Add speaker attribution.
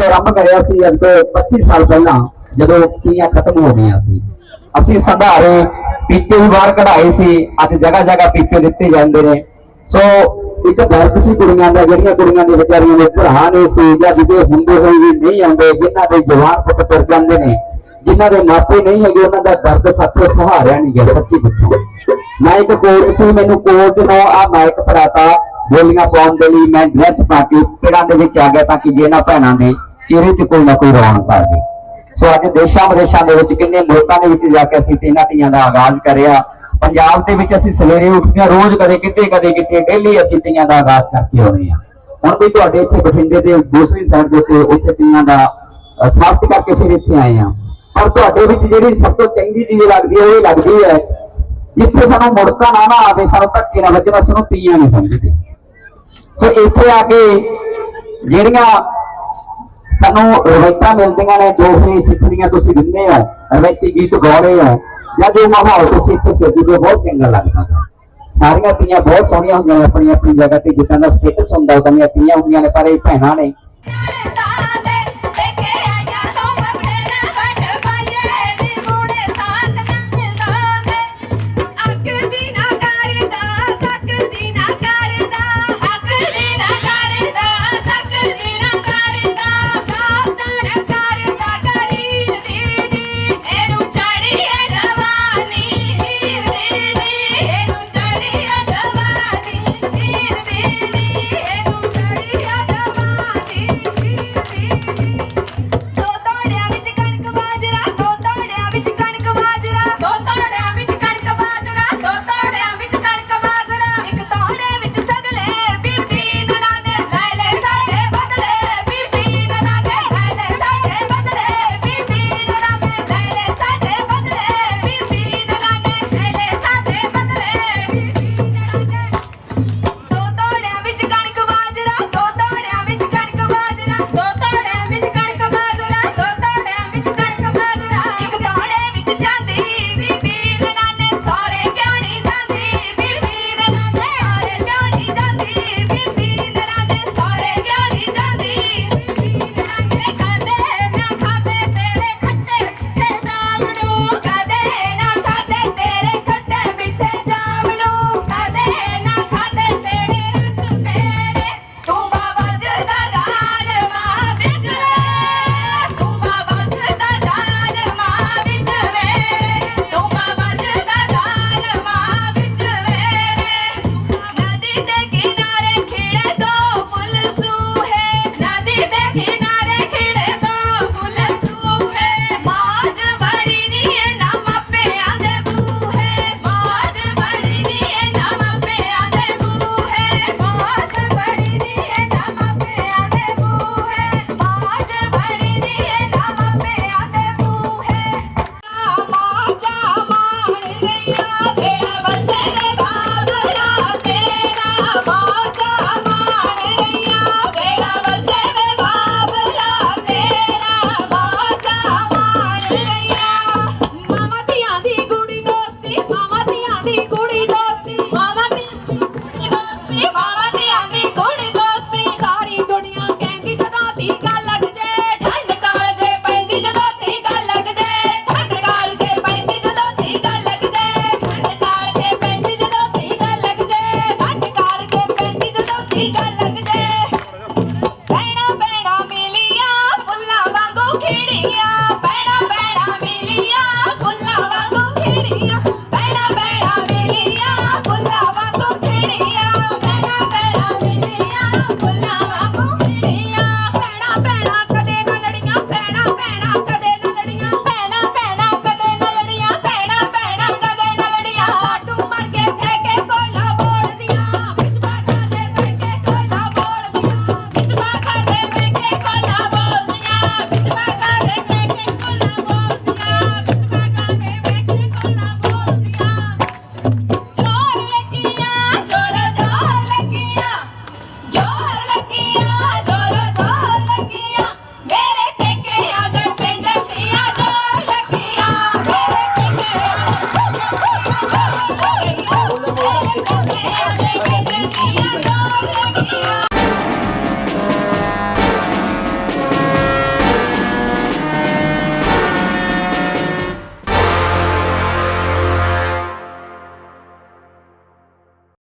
Speaker 1: ਆਰੰਭ ਕਰਿਆ ਸੀ ਅੱਜ ਤੋਂ 25 ਸਾਲ ਪਹਿਲਾਂ, ਜਦੋਂ ਤੀਆਂ ਖਤਮ ਹੋ ਗਈਆਂ ਸੀ। ਅਸੀਂ ਸੰਧਾਰੇ ਪੀਪੇ ਵੀ ਬਾਹਰ ਕਢਾਏ ਸੀ, ਅੱਜ ਜਗ੍ਹਾ ਜਗ੍ਹਾ ਪੀਪੇ ਦਿੱਤੇ ਜਾਂਦੇ ਨੇ। ਸੋ ਇੱਕ ਦਰਦ ਸੀ ਕੁੜੀਆਂ ਦਾ, ਜਿਹੜੀਆਂ ਕੁੜੀਆਂ ਦੇ ਵਿਚਾਰੀਆਂ ਦੇ ਭਰਾ ਨੇ ਸੀ, ਜਾਂ ਜਿਹਦੇ ਹੁੰਦੇ ਹੋਏ ਵੀ ਨਹੀਂ ਆਉਂਦੇ, ਜਿਨ੍ਹਾਂ ਦੇ ਜਵਾਨ ਪੁੱਤ ਤੁਰ ਜਾਂਦੇ ਨੇ, ਜਿਨ੍ਹਾਂ ਦੇ ਮਾਪੇ ਨਹੀਂ ਹੈਗੇ, ਉਹਨਾਂ ਦਾ ਦਰਦ ਸਾਥੋਂ ਸੁਹਾਰਿਆ ਨਹੀਂ ਗਿਆ, ਸੱਚੀ ਪੁੱਛੋ। ਮੈਂ ਇੱਕ ਕੋਚ ਸੀ, ਮੈਨੂੰ ਕੋਚ ਨੂੰ ਆ ਮਾਈਕ ਫੜਾਤਾ, ਬੋਲੀਆਂ ਪਾਉਣ ਦੇ ਲਈ ਮੈਂ ਡਰੈਸ ਪਾ ਕੇ ਪਿੰਡਾਂ ਦੇ ਵਿੱਚ ਆ ਗਿਆ ਤਾਂ ਕਿ ਜੇ ਨਾ ਭੈਣਾਂ ਨੇ ਚਿਹਰੇ ਤੇ ਕੋਈ ਨਾ ਕੋਈ ਰੌਣਕ ਆ ਜੇ। ਸੋ ਅੱਜ ਦੇਸ਼ਾਂ ਵਿਦੇਸ਼ਾਂ ਦੇ ਵਿੱਚ ਕਿੰਨੇ ਮੁਲਕਾਂ ਦੇ ਵਿੱਚ ਜਾ ਕੇ ਅਸੀਂ ਤੀਨਾਂ ਤੀਆਂ ਦਾ ਆਗਾਜ਼ ਕਰਿਆ। ਪੰਜਾਬ ਦੇ ਵਿੱਚ ਅਸੀਂ ਸਵੇਰੇ ਉੱਠਦੇ ਰੋਜ਼ ਕਦੇ ਕਿਤੇ ਕਦੇ ਕਿਤੇ ਡੇਲੀ ਅਸੀਂ ਤੀਆਂ ਦਾ ਆਗਾਜ਼ ਕਰਕੇ ਆਉਂਦੇ ਹਾਂ। ਹੁਣ ਵੀ ਤੁਹਾਡੇ ਇੱਥੇ ਬਠਿੰਡੇ ਦੇ ਦੂਸਰੀ ਸਾਈਡ ਦੇ ਉੱਤੇ ਉੱਥੇ ਤੀਆਂ ਦਾ ਅ, ਸਮਾਪਤ ਕਰਕੇ ਫਿਰ ਇੱਥੇ ਆਏ ਹਾਂ। ਪਰ ਤੁਹਾਡੇ ਵਿੱਚ ਜਿਹੜੀ ਸਭ ਤੋਂ ਚੰਗੀ ਚੀਜ਼ ਲੱਗਦੀ ਹੈ ਉਹ ਇਹ ਲੱਗਦੀ ਹੈ ਜਿੱਥੇ ਸਾਨੂੰ ਮੁੜਕਾ ਨਾ ਨਾ ਆਵੇ ਸਾਨੂੰ ਧੱਕੇ ਨਾ ਵੱਜਣ ਅਸੀਂ ਉਹਨੂੰ ਤੀਆਂ ਨਹੀਂ ਸਮਝਦੇ। ਸੋ ਇੱਥੇ ਆ ਕੇ ਜਿਹੜੀਆਂ ਸਾਨੂੰ ਰਵਾਇਤਾਂ ਮਿਲਦੀਆਂ ਨੇ, ਜੋ ਵੀ ਸਿੱਖਣੀਆਂ ਤੁਸੀਂ ਦਿੰਦੇ ਹੋ, ਰਵਾਇਤੀ ਗੀਤ ਗਾਉਣੇ ਰਹੇ ਹੋ, ਜਾਂ ਜੋ ਮਾਹੌਲ ਤੁਸੀਂ ਇੱਥੇ ਸਿਰਜਦੇ ਬਹੁਤ ਚੰਗਾ ਲੱਗਦਾ ਹੈ। ਸਾਰੀਆਂ ਤੀਆਂ ਬਹੁਤ ਸੋਹਣੀਆਂ ਹੁੰਦੀਆਂ ਨੇ ਆਪਣੀ ਆਪਣੀ ਜਗ੍ਹਾ ਤੇ, ਜਿੱਦਾਂ ਦਾ ਸਟੇਟਸ ਹੁੰਦਾ, ਉਦਾਂ ਦੀਆਂ ਤੀਆਂ ਹੁੰਦੀਆਂ ਨੇ, ਪਰ ਇਹ ਭੈਣਾਂ ਨੇ
Speaker 2: María.